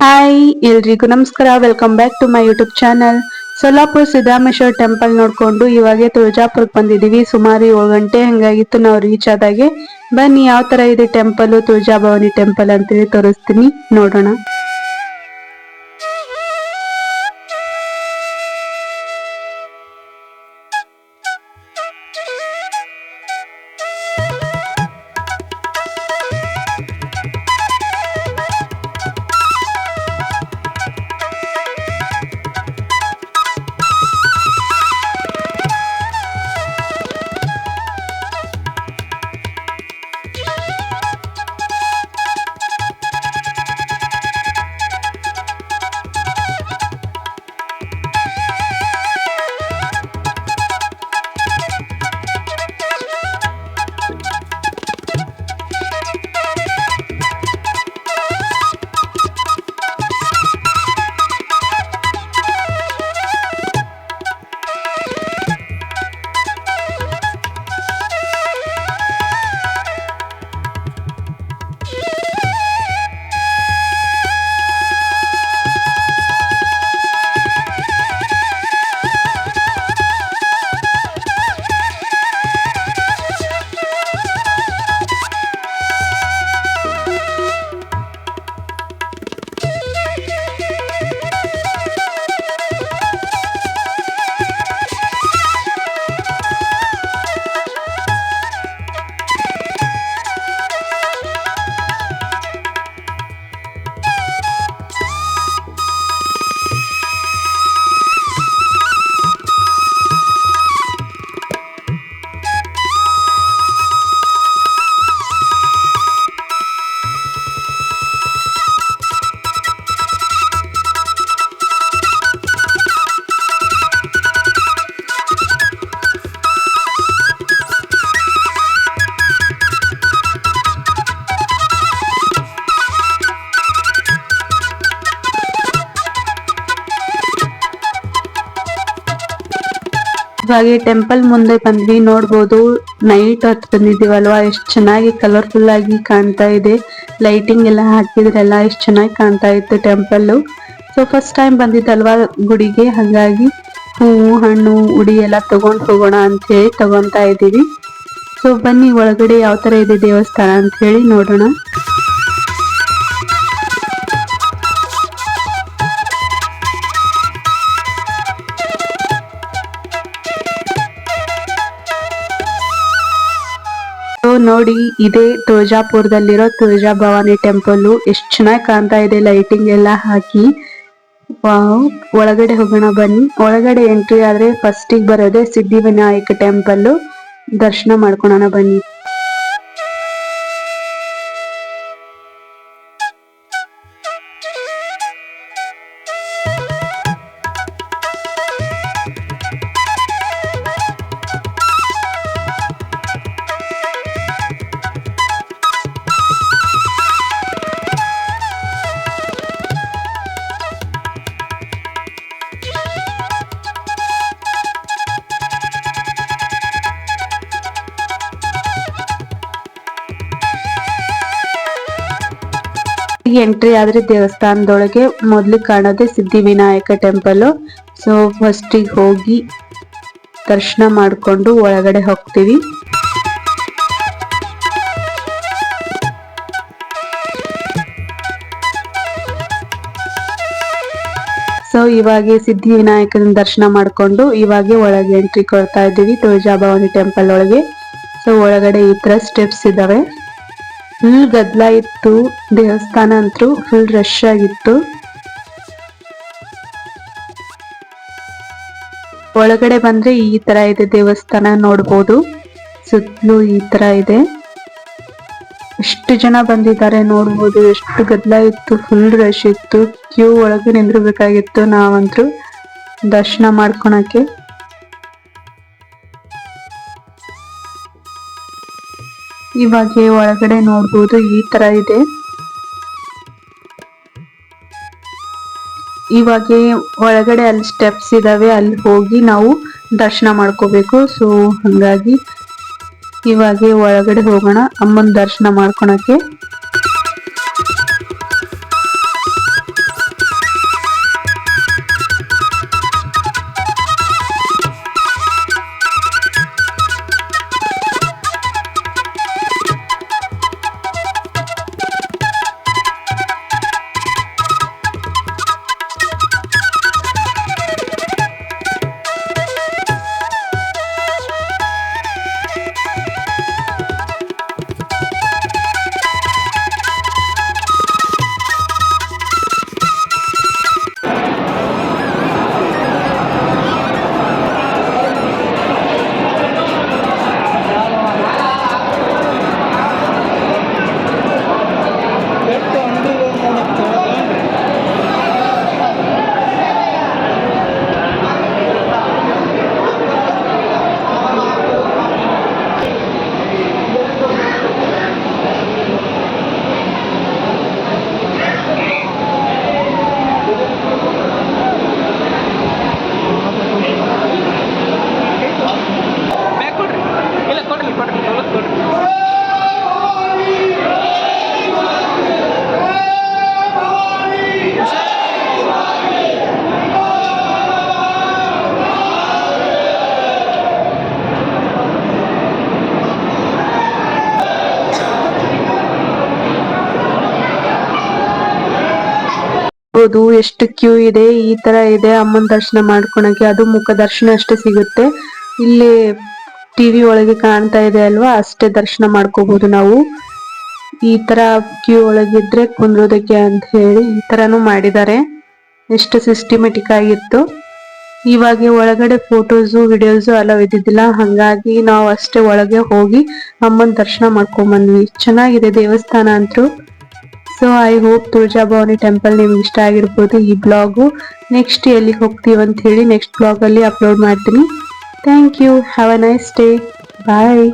Hi ಎಲ್ರಿಗೂ ನಮಸ್ಕಾರ. Welcome back to my YouTube channel Solapur Siddharameshwara temple ನೋಡ್ಕೊಂಡು ಇವಾಗೆ ತುಳಜಾಪುರಕ್ಕೆ ಬಂದಿದ್ದೀವಿ ಸುಮಾರು ಏಳು ಗಂಟೆ ಹಂಗಾಗಿತ್ತು ನಾವು ರೀಚ್ ಆದಾಗೆ. ಬನ್ನಿ, ಯಾವ ತರ ಇದೆ ಟೆಂಪಲ್ ತುಳಜಾಭವಾನಿ ಟೆಂಪಲ್ ಅಂತೇಳಿ ತೋರಿಸ್ತೀನಿ. ನೋಡೋಣ. ಇವಾಗ ಟೆಂಪಲ್ ಮುಂದೆ ಬಂದ್ವಿ, ನೋಡ್ಬೋದು. ನೈಟ್ ಹೊತ್ತು ಬಂದಿದ್ದೀವಲ್ವಾ? ಎಷ್ಟು ಚೆನ್ನಾಗಿ ಕಲರ್ಫುಲ್ ಆಗಿ ಕಾಣ್ತಾ ಇದೆ. ಲೈಟಿಂಗ್ ಎಲ್ಲ ಹಾಕಿದ್ರೆಲ್ಲ, ಎಷ್ಟು ಚೆನ್ನಾಗಿ ಕಾಣ್ತಾ ಇತ್ತು ಟೆಂಪಲ್ ಸೊ ಫಸ್ಟ್ ಟೈಮ್ ಬಂದಿದ್ದಲ್ವಾ ಗುಡಿಗೆ? ಹಾಗಾಗಿ ಹೂವು, ಹಣ್ಣು, ಉಡಿ ಎಲ್ಲ ತಗೊಂಡ್ ಹೋಗೋಣ ಅಂತ ಹೇಳಿ ತಗೊಂತಾ ಇದೀವಿ ಸೊ ಬನ್ನಿ, ಒಳಗಡೆ ಯಾವ ತರ ಇದೆ ದೇವಸ್ಥಾನ ಅಂತ ಹೇಳಿ ನೋಡೋಣ. ನೋಡಿ, ಇದೇ ತುಳಜಾಪುರದಲ್ಲಿರೋ ತುಳಜಾ ಭವಾನಿ ಟೆಂಪಲ್ ಎಷ್ಟು ಚೆನ್ನಾಗಿ ಕಾಣ್ತಾ ಇದೆ ಲೈಟಿಂಗ್ ಎಲ್ಲ ಹಾಕಿ. ಒಳಗಡೆ ಹೋಗೋಣ ಬನ್ನಿ. ಒಳಗಡೆ ಎಂಟ್ರಿ ಆದ್ರೆ ಫಸ್ಟಿಗೆ ಬರೋದೇ ಸಿದ್ಧಿ ವಿನಾಯಕ ಟೆಂಪಲ್ ದರ್ಶನ ಮಾಡ್ಕೊಳೋಣ ಬನ್ನಿ. ಎಂಟ್ರಿ ಆದ್ರೆ ದೇವಸ್ಥಾನದೊಳಗೆ ಮೊದ್ಲು ಕಾಣೋದೇ ಸಿದ್ಧಿ ವಿನಾಯಕ ಟೆಂಪಲ್ ಸೊ ಫಸ್ಟಿಗೆ ಹೋಗಿ ದರ್ಶನ ಮಾಡ್ಕೊಂಡು ಒಳಗಡೆ ಹೋಗ್ತೀವಿ. ಸೊ ಇವಾಗ ಸಿದ್ಧಿ ವಿನಾಯಕನ ದರ್ಶನ ಮಾಡ್ಕೊಂಡು ಇವಾಗ ಒಳಗೆ ಎಂಟ್ರಿ ಕೊಡ್ತಾ ಇದ್ದೀವಿ ತುಳಜಾಭವಾನಿ ಟೆಂಪಲ್ ಒಳಗೆ. ಸೊ ಒಳಗಡೆ ಈ ತರ ಸ್ಟೆಪ್ಸ್ ಇದಾವೆ. ಫುಲ್ ಗದ್ದಲ ಇತ್ತು, ದೇವಸ್ಥಾನ ಅಂತೂ ಫುಲ್ ರಶ್ ಆಗಿತ್ತು. ಒಳಗಡೆ ಬಂದ್ರೆ ಈ ತರ ಇದೆ ದೇವಸ್ಥಾನ ನೋಡ್ಬೋದು. ಸುತ್ತಲೂ ಈ ತರ ಇದೆ. ಎಷ್ಟು ಜನ ಬಂದಿದ್ದಾರೆ ನೋಡ್ಬೋದು, ಎಷ್ಟು ಗದ್ದಲ ಇತ್ತು ಫುಲ್ ರಶ್ ಇತ್ತು. ಕ್ಯೂ ಒಳಗೆ ನಿಂದಿರ್ಬೇಕಾಗಿತ್ತು ನಾವಂತೂ ದರ್ಶನ ಮಾಡ್ಕೊಳಕ್ಕೆ. ಇವಾಗ ಒಳಗಡೆ ನೋಡ್ಬೋದು ಈ ತರ ಇದೆ. ಇವಾಗ ಒಳಗಡೆ ಅಲ್ಲಿ ಸ್ಟೆಪ್ಸ್ ಇದಾವೆ, ಅಲ್ಲಿ ಹೋಗಿ ನಾವು ದರ್ಶನ ಮಾಡ್ಕೋಬೇಕು. ಸೊ ಹಂಗಾಗಿ ಇವಾಗ ಒಳಗಡೆ ಹೋಗೋಣ, ಅಮ್ಮನ ದರ್ಶನ ಮಾಡ್ಕೊಳಕ್ಕೆ. ನೋಡ್ಬೋದು ಎಷ್ಟು ಕ್ಯೂ ಇದೆ, ಈ ತರ ಇದೆ, ಅಮ್ಮನ ದರ್ಶನ ಮಾಡ್ಕೊಳಕ್ಕೆ ಅದು ಮುಖ ದರ್ಶನ ಅಷ್ಟೇ ಸಿಗುತ್ತೆ. ಇಲ್ಲಿ ಟಿವಿ ಒಳಗೆ ಕಾಣ್ತಾ ಇದೆ ಅಲ್ವಾ, ಅಷ್ಟೇ ದರ್ಶನ ಮಾಡ್ಕೋಬಹುದು ನಾವು. ಈ ತರ ಕ್ಯೂ ಒಳಗಿದ್ರೆ ಕುಂದ್ರೋದಕ್ಕೆ ಅಂತ ಹೇಳಿ ಈ ತರನು ಮಾಡಿದ್ದಾರೆ. ಎಷ್ಟು ಸಿಸ್ಟಮೆಟಿಕ್ ಆಗಿತ್ತು. ಇವಾಗ ಒಳಗಡೆ ಫೋಟೋಸು ವಿಡಿಯೋಸು ಎಲ್ಲ ಇದ್ದಿದ್ದಿಲ್ಲ, ಹಂಗಾಗಿ ನಾವು ಅಷ್ಟೇ ಒಳಗೆ ಹೋಗಿ ಅಮ್ಮನ ದರ್ಶನ ಮಾಡ್ಕೊಂಡ್ ಬಂದ್ವಿ ಚೆನ್ನಾಗಿದೆ ದೇವಸ್ಥಾನ ಅಂತೂ. So I hope Tuljabhavani temple ನಿಮ್ಗೆ ಇಷ್ಟ ಆಗಿರ್ಬೋದು ಈ ಬ್ಲಾಗು. ನೆಕ್ಸ್ಟ್ ಎಲ್ಲಿಗೆ ಹೋಗ್ತೀವಿ ಅಂತ ಹೇಳಿ ನೆಕ್ಸ್ಟ್ ಬ್ಲಾಗಲ್ಲಿ ಅಪ್ಲೋಡ್ ಮಾಡ್ತೀನಿ. Thank you have a nice day bye